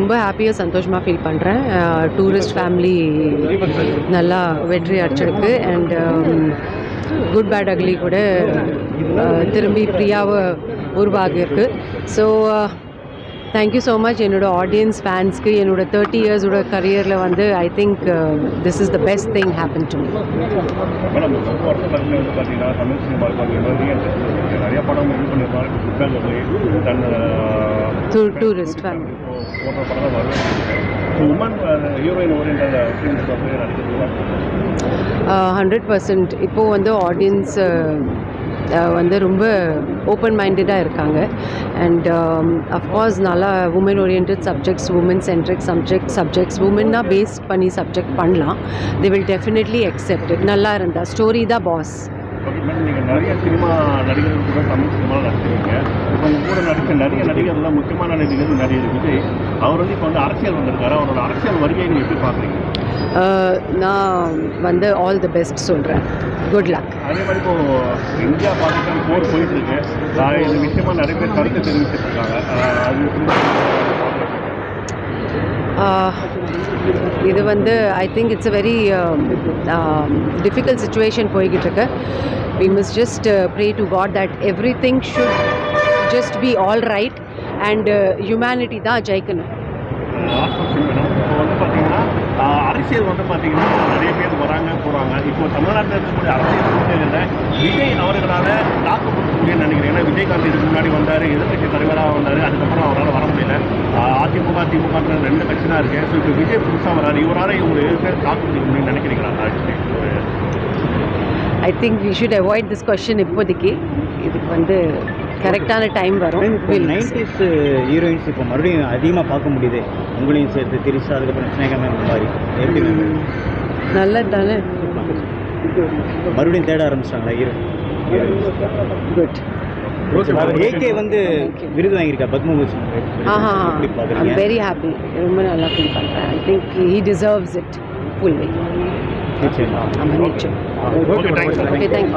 ரொம்ப ஹாப்பியாக சந்தோஷமாக ஃபீல் பண்ணுறேன் டூரிஸ்ட் ஃபேமிலி நல்லா வெற்றி அடிச்சிருக்கு அண்ட் குட் பேட் அக்லி கூட திரும்பி பிரியாவை உருவாகியிருக்கு. So thank you so much என்னோட ஆடியன்ஸ் ஃபேன்ஸ்க்கு என்னோட தேர்ட்டி இயர்ஸோட கரியரில் வந்து I think this is the best thing happen to me வந்து நடிக்கிறது ஹண்ட்ரட் பர்சன்ட் இப்போது வந்து ஆடியன்ஸ் வந்து ரொம்ப ஓப்பன் மைண்டடாக இருக்காங்க. அண்ட் அஃப்கோர்ஸ் um, நல்லா women orient subjects women centric subject subjects உமன்னா based பண்ணி சப்ஜெக்ட் பண்ணலாம். தே வில் டெஃபினெட்லி அக்செப்ட் நல்லா இருந்தால் ஸ்டோரி தான் பாஸ் ஓகே மேடம் நீங்கள் நிறைய சினிமா நடிகர்கள் கூட தமிழ் சினிமாவில் நடிச்சிருக்கீங்க. இப்போ உங்கள் கூட நடித்த நிறைய நடிகர்கள் முக்கியமான நடிகர் நடிகர் விஜய் அவர் வந்து இப்போ வந்து அரசியல் வந்திருக்காரு. அவரோட அரசியல் வருகையை நீங்கள் எப்படி பார்க்குறீங்க? நான் வந்து ஆல் தி பெஸ்ட் சொல்கிறேன் குட் லக் அதே மாதிரி இப்போ இந்தியா பாகிஸ்தான் போர் போயிட்டு இருக்கு இது விஷயமா நிறைய பேர் கருத்து ஆஹ் அது இது வந்து I think it's a very difficult situation போய்கிட்டு இருக்கு. We must just pray to God that everything should just be all right and humanity தான் ஜெயிக்கணும். வந்து அரசியல் வந்து பார்த்தீங்கன்னா நிறைய பேர் வராங்க போகிறாங்க இப்போ தமிழ்நாட்டில் இருக்கக்கூடிய அரசியல் சூழ்நிலையில் விஜய் அவர்களால் தாக்கப்பட நினைக்கிறேன். ஏன்னா விஜயகாந்த் இதுக்கு முன்னாடி வந்தார் எதிர்கட்சி தலைவராக வந்தார். அதுக்கப்புறம் அவரால் வர முடியல ஆஹ் அதிமுக திமுக ரெண்டு கட்சி தான் இருக்குது ஸோ இப்போ விஜய் புதுசாக வராரு. இவரால் இவங்க எதிர்த்து தாக்கு முடியும்னு நினைக்கிறீங்களா I think we should avoid this question இப்போதைக்கு. இதுக்கு வந்து கரெக்டான டைம் வரும். இப்போ நைன்டிஸ் ஹீரோயின்ஸ் இப்போ மறுபடியும் அதிகமாக பார்க்க முடியுது. உங்களையும் சேர்த்து திரிசா அதுக்கப்புறம் ஸ்னேகா மேம் மாதிரி எப்படி மேம்? நல்லது தானே மறுபடியும் தேட ஆரம்பிச்சிட்டாங்களா ஹீரோ குட் ஏகே வந்து விருது வாங்கியிருக்கா பத்மபூஷன் ஆஹா. ஐம் வெரி ஹாப்பி ரொம்ப நல்லா ஃபீல் பண்ணுறேன் I think he deserves it fully நிச்சயமா. ஆமாம் நிச்சயம். Okay thanks okay thank you